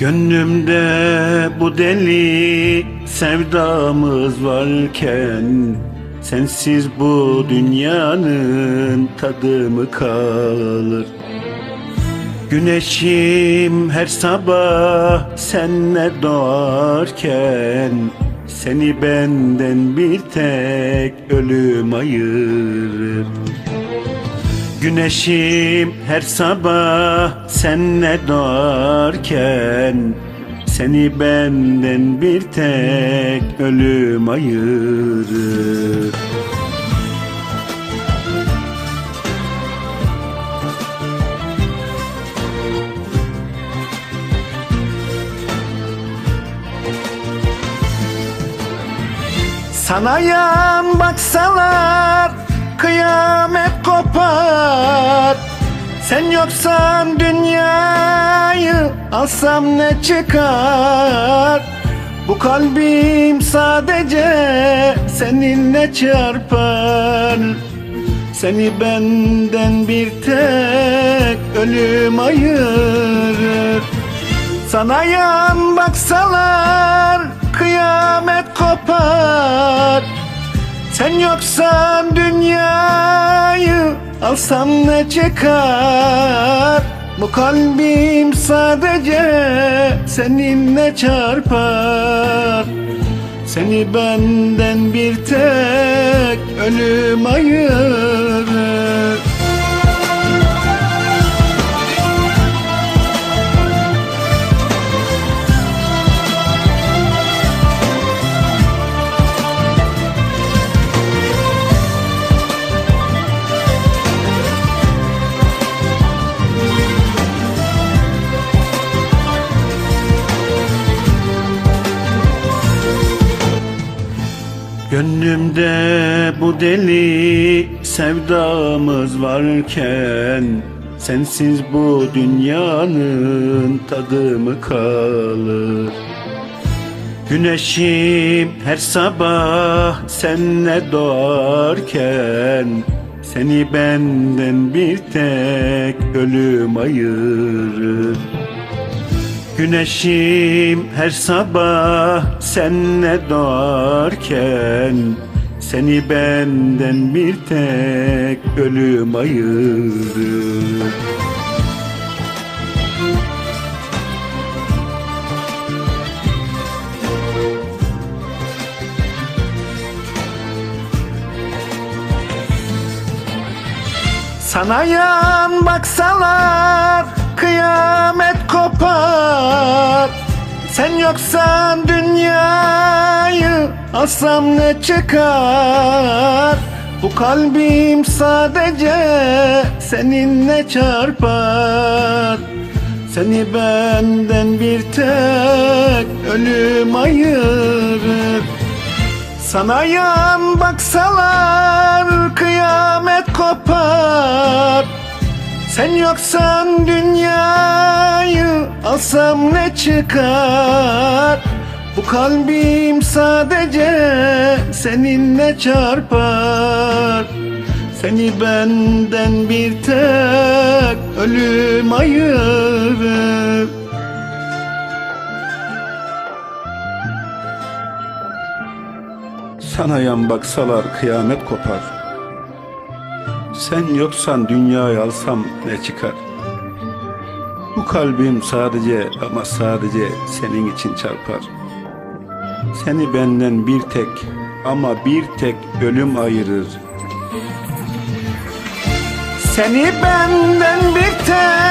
Gönlümde bu deli sevdamız varken Sensiz bu dünyanın tadı mı kalır? Güneşim her sabah senle doğarken Seni benden bir tek ölüm ayırır Güneşim her sabah senle doğarken Seni benden bir tek ölüm ayırır. Sana yan baksalar kıyamet kopar. Sen yoksan dünyayı alsam ne çıkar? Bu kalbim sadece seninle çarpar. Seni benden bir tek ölüm ayırır. Sana yan baksalar kıyamet kopar Sen yoksan dünyayı alsam ne çıkar Bu kalbim sadece seninle çarpar. Seni benden bir tek ölüm ayırır Gönlümde bu deli sevdamız varken Sensiz bu dünyanın tadı mı kalır? Güneşim her sabah senle doğarken Seni benden bir tek ölüm ayırır Güneşim her sabah senle doğarken Seni benden bir tek ölüm ayırır Sana yan baksalar kıyamet kopar. Sen yoksan dünyayı alsam ne çıkar? Bu kalbim sadece seninle çarpar. Seni benden bir tek ölüm ayırır. Sana yan baksalar kıyamet kopar Sen yoksan dünyayı alsam ne çıkar? Bu kalbim sadece seninle çarpar. Seni benden bir tek ölüm ayırır. Sana yan baksalar kıyamet kopar Sen yoksan dünyayı alsam ne çıkar? Bu kalbim sadece ama sadece senin için çarpar. Seni benden bir tek ama bir tek ölüm ayırır. Seni benden bir tek